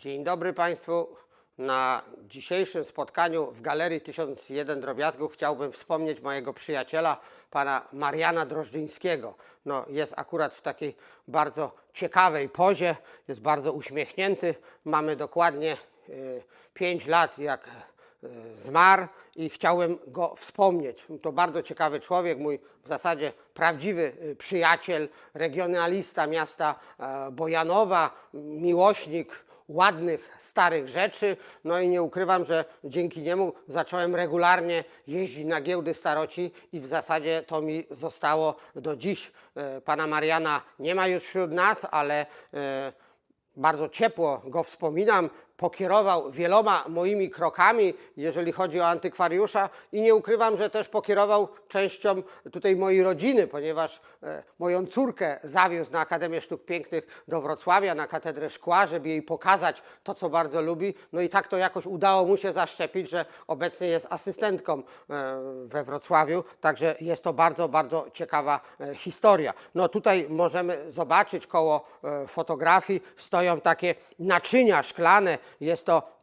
Dzień dobry Państwu. Na dzisiejszym spotkaniu w Galerii 1001 Drobiazgów chciałbym wspomnieć mojego przyjaciela, pana Mariana Drożdżyńskiego. No, jest akurat w takiej bardzo ciekawej pozie, jest bardzo uśmiechnięty. Mamy dokładnie 5 lat, jak e, zmarł i chciałem go wspomnieć. To bardzo ciekawy człowiek, mój w zasadzie prawdziwy y, przyjaciel, regionalista miasta e, Bojanowa, miłośnik ładnych, starych rzeczy. No i nie ukrywam, że dzięki niemu zacząłem regularnie jeździć na giełdy staroci i w zasadzie to mi zostało do dziś. E, Pana Mariana nie ma już wśród nas, ale e, bardzo ciepło go wspominam. Pokierował wieloma moimi krokami, jeżeli chodzi o antykwariusza, i nie ukrywam, że też pokierował częścią tutaj mojej rodziny, ponieważ e, moją córkę zawiózł na Akademię Sztuk Pięknych do Wrocławia, na katedrę szkła, żeby jej pokazać to, co bardzo lubi. No i tak to jakoś udało mu się zaszczepić, że obecnie jest asystentką e, we Wrocławiu, także jest to bardzo, bardzo ciekawa e, historia. No tutaj możemy zobaczyć koło fotografii stoją takie naczynia szklane. Jest to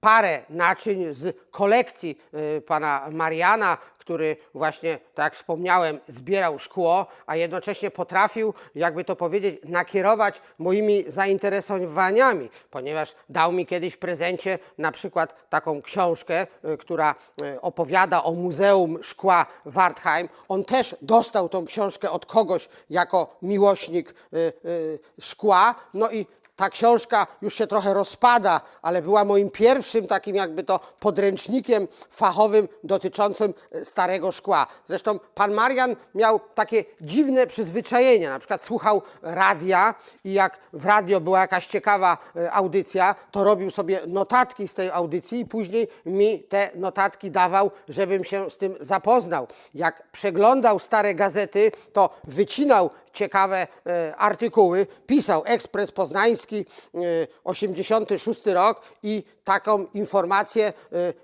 parę naczyń z kolekcji y, pana Mariana, który właśnie, tak jak wspomniałem, zbierał szkło, a jednocześnie potrafił, jakby to powiedzieć, nakierować moimi zainteresowaniami, ponieważ dał mi kiedyś w prezencie na przykład taką książkę, y, która y, opowiada o Muzeum Szkła Wartheim. On też dostał tą książkę od kogoś jako miłośnik szkła, no i ta książka już się trochę rozpada, ale była moim pierwszym takim jakby to podręcznikiem fachowym dotyczącym e, starego szkła. Zresztą pan Marian miał takie dziwne przyzwyczajenia, na przykład słuchał radia i jak w radio była jakaś ciekawa e, audycja, to robił sobie notatki z tej audycji i później mi te notatki dawał, żebym się z tym zapoznał. Jak przeglądał stare gazety, to wycinał ciekawe e, artykuły, pisał Ekspres Poznański, e, 86 rok i taką informację e,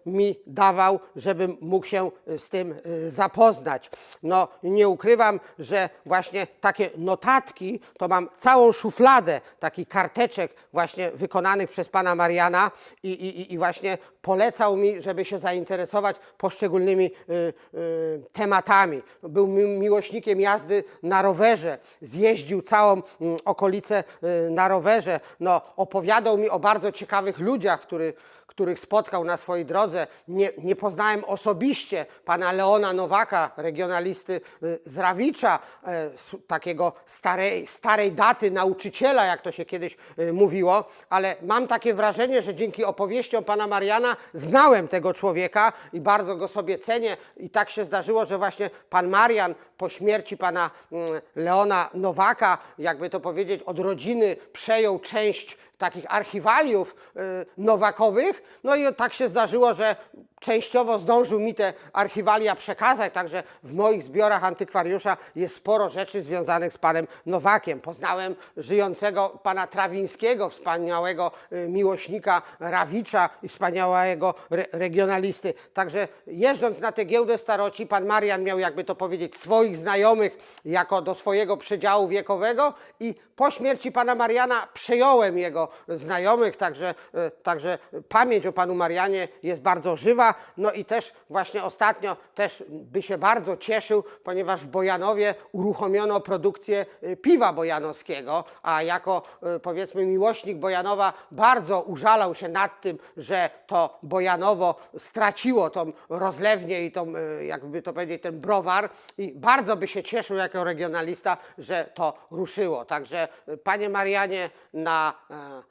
mi dawał, żebym mógł się e, z tym e, zapoznać. No nie ukrywam, że właśnie takie notatki, to mam całą szufladę takich karteczek właśnie wykonanych przez pana Mariana i, i, i właśnie polecał mi, żeby się zainteresować poszczególnymi y, y, tematami. Był mi- miłośnikiem jazdy na rowerze, zjeździł całą mm, okolicę y, na rowerze. No, opowiadał mi o bardzo ciekawych ludziach, który, których spotkał na swojej drodze. Nie, nie poznałem osobiście pana Leona Nowaka, regionalisty y, z Rawicza, e, takiego starej, starej daty nauczyciela, jak to się kiedyś y, mówiło, ale mam takie wrażenie, że dzięki opowieściom pana Mariana znałem tego człowieka i bardzo go sobie cenię. I tak się zdarzyło, że właśnie pan Marian po śmierci pana mm, Leona Nowaka, jakby to powiedzieć, od rodziny przejął część takich archiwaliów y, nowakowych. No i tak się zdarzyło, że częściowo zdążył mi te archiwalia przekazać, także w moich zbiorach antykwariusza jest sporo rzeczy związanych z panem Nowakiem. Poznałem żyjącego pana Trawińskiego, wspaniałego y, miłośnika Rawicza i wspaniałego re regionalisty. Także jeżdżąc na tę giełdę staroci, pan Marian miał, jakby to powiedzieć, swoich znajomych jako do swojego przedziału wiekowego i po śmierci pana Mariana przejąłem jego znajomych, także, y, także pamięć o panu Marianie jest bardzo żywa. No i też właśnie ostatnio też by się bardzo cieszył, ponieważ w Bojanowie uruchomiono produkcję y, piwa bojanowskiego, a jako y, powiedzmy miłośnik Bojanowa bardzo użalał się nad tym, że to Bojanowo straciło tą rozlewnię i tą, y, jakby to powiedzieć, ten browar i bardzo by się cieszył jako regionalista, że to ruszyło. Także panie Marianie na e,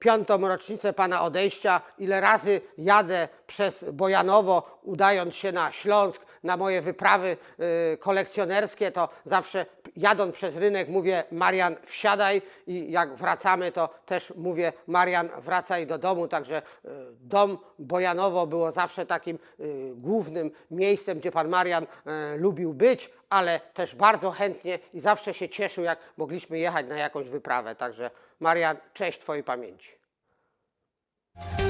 piątą rocznicę Pana odejścia, ile razy jadę przez Bojanowo, udając się na Śląsk, na moje wyprawy y, kolekcjonerskie, to zawsze jadąc przez rynek mówię Marian wsiadaj i jak wracamy, to też mówię Marian wracaj do domu, także y, dom Bojanowo było zawsze takim y, głównym miejscem, gdzie Pan Marian lubił być, ale też bardzo chętnie i zawsze się cieszył, jak mogliśmy jechać na jakąś wyprawę. Także Marian, cześć Twojej pamięci. you